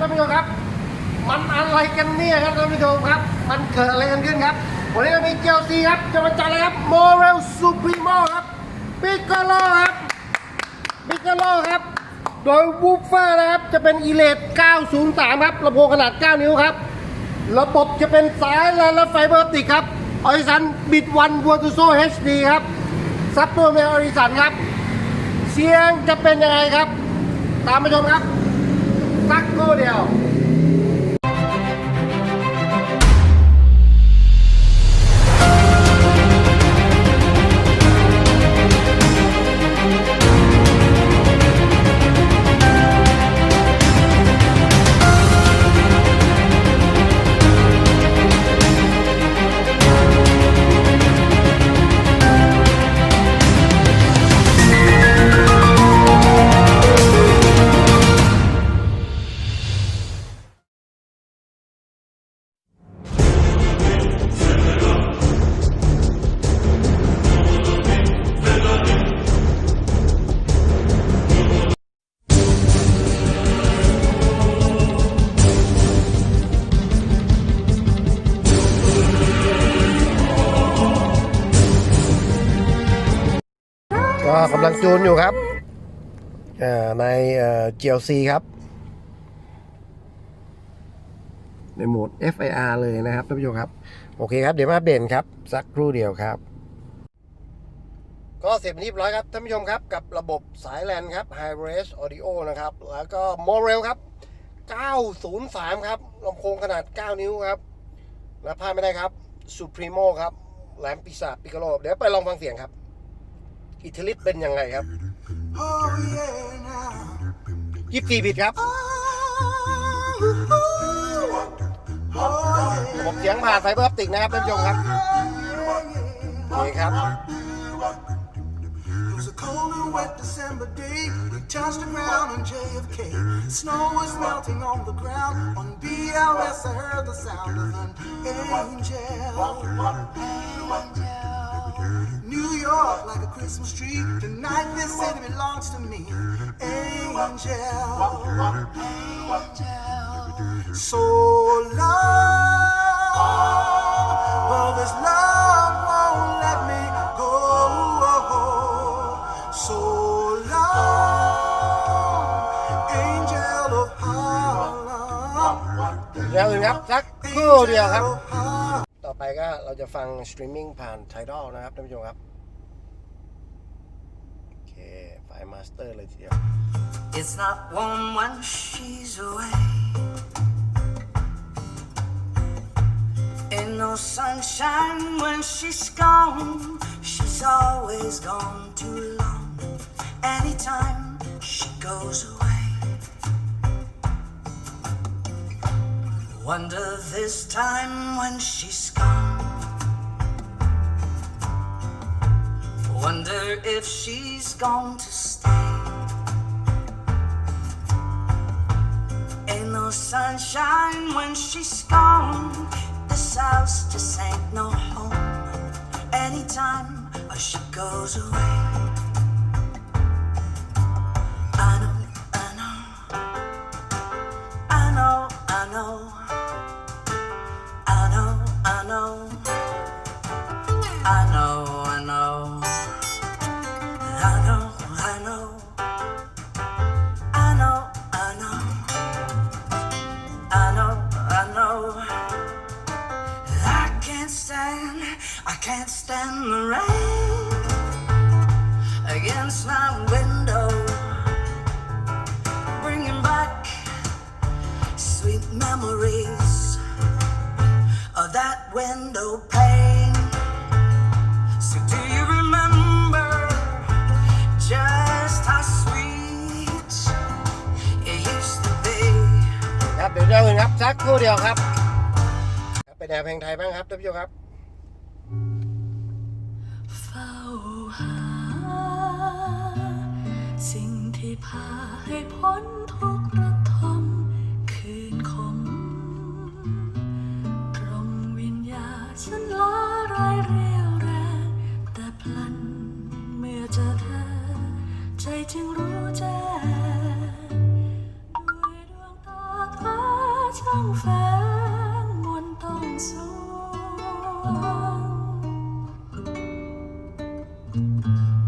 ท่านผู้ชมครับ มันอะไรกันเนี่ยครับท่านผู้ชมครับ มันเกิดอะไรกันขึ้นครับ วันนี้เรามีเจลซีครับจะมาจัดอะไรครับโมเรลซูพรีโมครับปิกโลครับปิกโลครับ โดยวูฟเฟอร์นะครับจะเป็นอีเลด903 ครับลำโพงขนาด 9 นิ้วครับ ระบบจะเป็นสายแลนและไฟเบอร์ออปติกครับออริสันบิดวันวัวตูโซ HD ครับซับตัวในออริสันครับ เสียงจะเป็นยังไงครับ ตามไปชมครับ สักค ก็กำลังจูนอยู่ครับเอ่อในเอ่อ GLC ครับ ในโหมด FIR เลยนะครับท่านผู้ชมครับ โอเคครับ เดี๋ยวมาอัปเด่นครับ สักครู่เดียวครับ ก็เสร็จเป็นที่เรียบร้อยครับท่านผู้ชมครับ กับระบบสายแลนครับ High Res Audio นะครับ แล้วก็ m o r e l ครับ 903 ครับลำโพงขนาด 9 นิ้วครับ และพลาดไม่ได้ครับ Supremo ครับแหลมปีศาจปิกโลเดี๋ยวไปลองฟังเสียงครับ อิทธิฤทธิ์เป็นยังไงครับยี่สี่บิตครับระบบเสียงผ่านไฟเบอร์ออปติกนะครับท่านผู้ชมครับนี่ครับ It was a cold and wet December day. We touched the ground on JFK. Snow was melting on the ground. On BLS, I heard the sound of an angel. New York, like a Christmas tree. Tonight, this city belongs to me. Angel. So long. Well, this love won't let me go. So long, angel of Harlem. เดี๋ยวอื่นครับ สักครู่เดียวครับ ต่อ ไปก็เราจะฟังสตรีมมิ่งผ่าน Tidal นะครับท่านผู้ชมครับ โอเคไฟล์มาสเตอร์เลยทีเดียว It's not warm when she's away. Ain't no sunshine when she's gone. She's always gone too long. Anytime she goes away. Wonder this time when she's gone. Wonder if she's going to stay. Ain't no sunshine when she's gone. This house just ain't no home. Anytime she goes away. can't stand the rain against my window, bringing back sweet memories of that window pane. So do you remember just how sweet it used to be? ครับ เดี๋ยวเดี๋ยวอื่นครับ สักครู่เดียวครับครับเป็นแนวเพลงไทยบ้างครับท่านผู้ชมครับ หา สิ่งที่พาให้พ้นทุกข์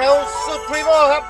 เรลสุดพรีโมครับ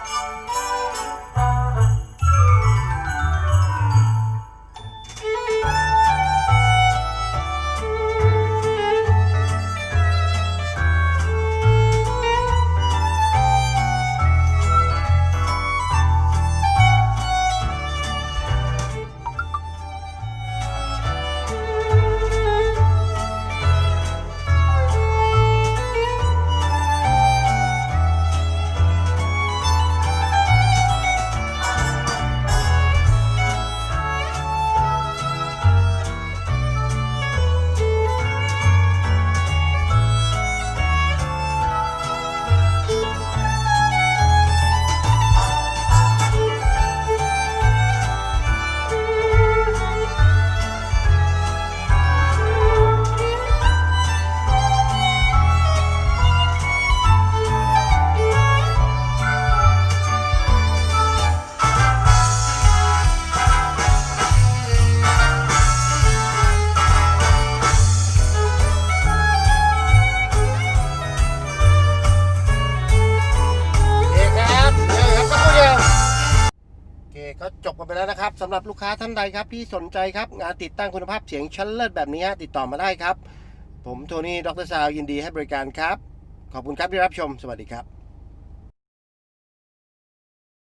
ก็จบกันไปแล้วนะครับสำหรับลูกค้าท่านใดครับที่สนใจครับงานติดตั้งคุณภาพเสียงชั้นเลิศแบบนี้ฮะติดต่อมาได้ครับ ผมโทนี่ดรซาวยินดีให้บริการครับ ขอบคุณครับที่รับชม สวัสดีครับ